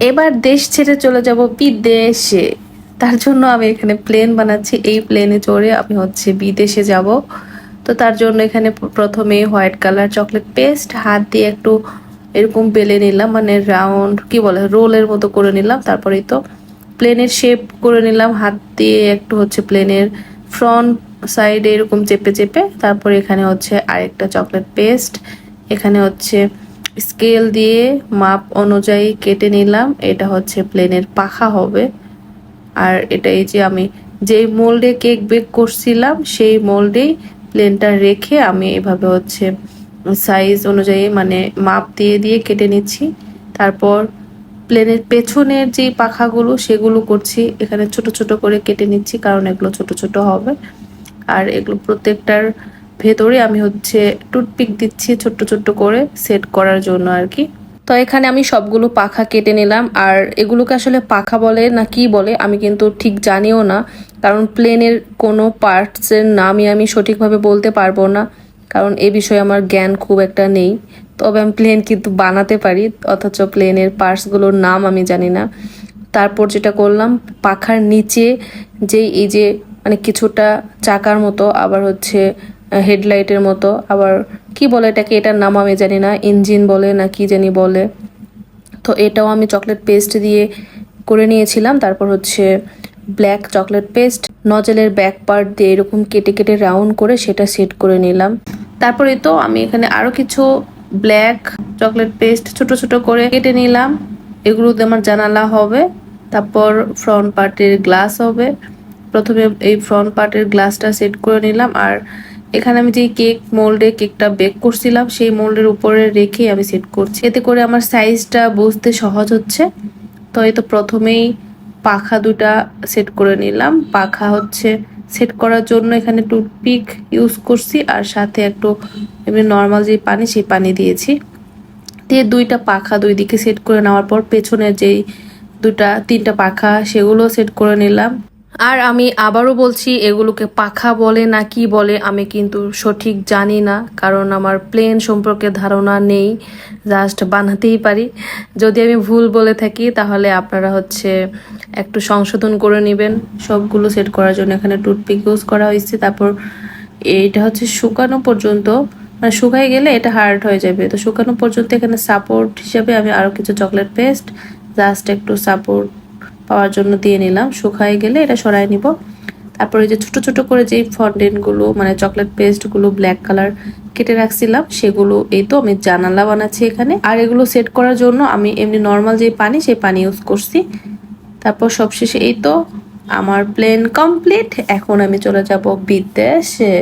এবার দেশ ছেড়ে চলে যাব বিদেশে। তার জন্য আমি এখানে প্লেন বানাচ্ছি। এই প্লেনে চড়ে আমি হচ্ছে বিদেশে যাব। তো তার জন্য এখানে প্রথমে হোয়াইট কালার চকলেট পেস্ট হাত দিয়ে একটু এরকম বেলে নিলাম মানে রাউন্ড কি বলে রোলের মতো করে নিলাম। তারপরেই তো প্লেনের শেপ করে নিলাম। হাত দিয়ে একটু হচ্ছে প্লেনের ফ্রন্ট সাইডে এরকম চেপে চেপে, তারপরে এখানে হচ্ছে আরেকটা চকলেট পেস্ট এখানে হচ্ছে স্কেল দিয়ে মাপ অনুযায়ী কেটে নিলাম। এটা হচ্ছে প্লেনের পাখা হবে। আর এটা এই যে আমি যেই মোল্ডে কেক বেক করছিলাম, সেই মোল্ডেই প্লেনটা রেখে আমি এভাবে হচ্ছে সাইজ অনুযায়ী মানে মাপ দিয়ে দিয়ে কেটে নিচ্ছি। তারপর প্লেনের পেছনের যে পাখাগুলো, সেগুলো করছি। এখানে ছোট ছোট করে কেটে নিচ্ছি, কারণ এগুলো ছোট ছোট হবে। আর এগুলো প্রত্যেকটার ভেতরে আমি হচ্ছে টুথপিক দিচ্ছি ছোট্ট ছোট্ট করে সেট করার জন্য আর কি। তো এখানে আমি সবগুলো পাখা কেটে নিলাম আর এগুলোকে আসলে পাখা বলে না কি বলে আমি কিন্তু ঠিক জানিও না, কারণ প্লেনের কোনো পার্টসের নামই আমি সঠিকভাবে বলতে পারব না, কারণ এ বিষয়ে আমার জ্ঞান খুব একটা নেই। তবে আমি প্লেন কিন্তু বানাতে পারি, অথচ প্লেনের পার্টসগুলোর নাম আমি জানি না। তারপর যেটা করলাম, পাখার নিচে যে এই যে মানে কিছুটা চাকার মতো আবার হচ্ছে হেডলাইটের মতো। আবার কি বলে এটাকে? এটার নাম আমি জানি না। ইঞ্জিন বলে না কি জানি বলে। তো এটাও আমি চকলেট পেস্ট দিয়ে করে নিয়েছিলাম। তারপর হচ্ছে ব্ল্যাক চকলেট পেস্ট, নজেলের ব্যাক পার্ট দিয়ে এরকম কেটে কেটে রাউন্ড করে সেটা সেট করে নিলাম। তারপরে তো আমি এখানে আরও কিছু ব্ল্যাক চকলেট পেস্ট ছোট ছোট করে কেটে নিলাম। এগুলোতে আমার জানালা হবে। তারপর ফ্রন্ট পার্টের গ্লাস হবে। প্রথমে এই ফ্রন্ট পার্টের গ্লাসটা সেট করে নিলাম। আর এখানে আমি যে কেক মোল্ডে কেকটা বেক করছিলাম, সেই মোল্ডের উপরে রেখে আমি সেট করছি। এতে করে আমার সাইজটা বুঝতে সহজ হচ্ছে। তো এই তো প্রথমেই পাখা দুটা সেট করে নিলাম। পাখা হচ্ছে সেট করার জন্য এখানে টুথপিক ইউজ করছি আর সাথে একটু এমনি নর্মাল যে পানি, সেই পানি দিয়েছি। দিয়ে দুইটা পাখা দুই দিকে সেট করে নেওয়ার পর পেছনের যেই দুটা তিনটা পাখা সেগুলো সেট করে নিলাম। আর আমি আবারও বলছি, এগুলোকে পাখা বলে না কি বলে, আমি কিন্তু সঠিক জানি না, কারণ আমার প্লেন সম্পর্কে ধারণা নেই জাস্ট বানাতেই পারি। যদি আমি ভুল বলে থাকি, তাহলে আপনারা হচ্ছে একটু সংশোধন করে নেবেন। সবগুলো সেট করার জন্য এখানে টুথপিক ইউজ করা হয়েছে। তারপর এইটা হচ্ছে শুকানো পর্যন্ত মানে শুকাই গেলে এটা হার্ড হয়ে যাবে। তো শুকানো পর্যন্ত এখানে সাপোর্ট হিসাবে আমি আরও কিছু চকলেট পেস্ট জাস্ট একটু সাপোর্ট পাওয়ার জন্য দিয়ে নিলাম। শুকায় গেলে এটা সরাই নিব। তারপরে যে ছোট ছোট করে যেই ফন্ডেন্টগুলো মানে চকলেট পেস্টগুলো ব্ল্যাক কালার কেটে রাখছিলাম, সেগুলো এই তো আমি জানালা বানাচ্ছি এখানে। আর এগুলো সেট করার জন্য আমি এমনি নর্মাল যে পানি, সেই পানি ইউজ করছি। তারপর সবশেষে এই তো আমার প্লেন কমপ্লিট এখন আমি চলে যাব বিদেশে।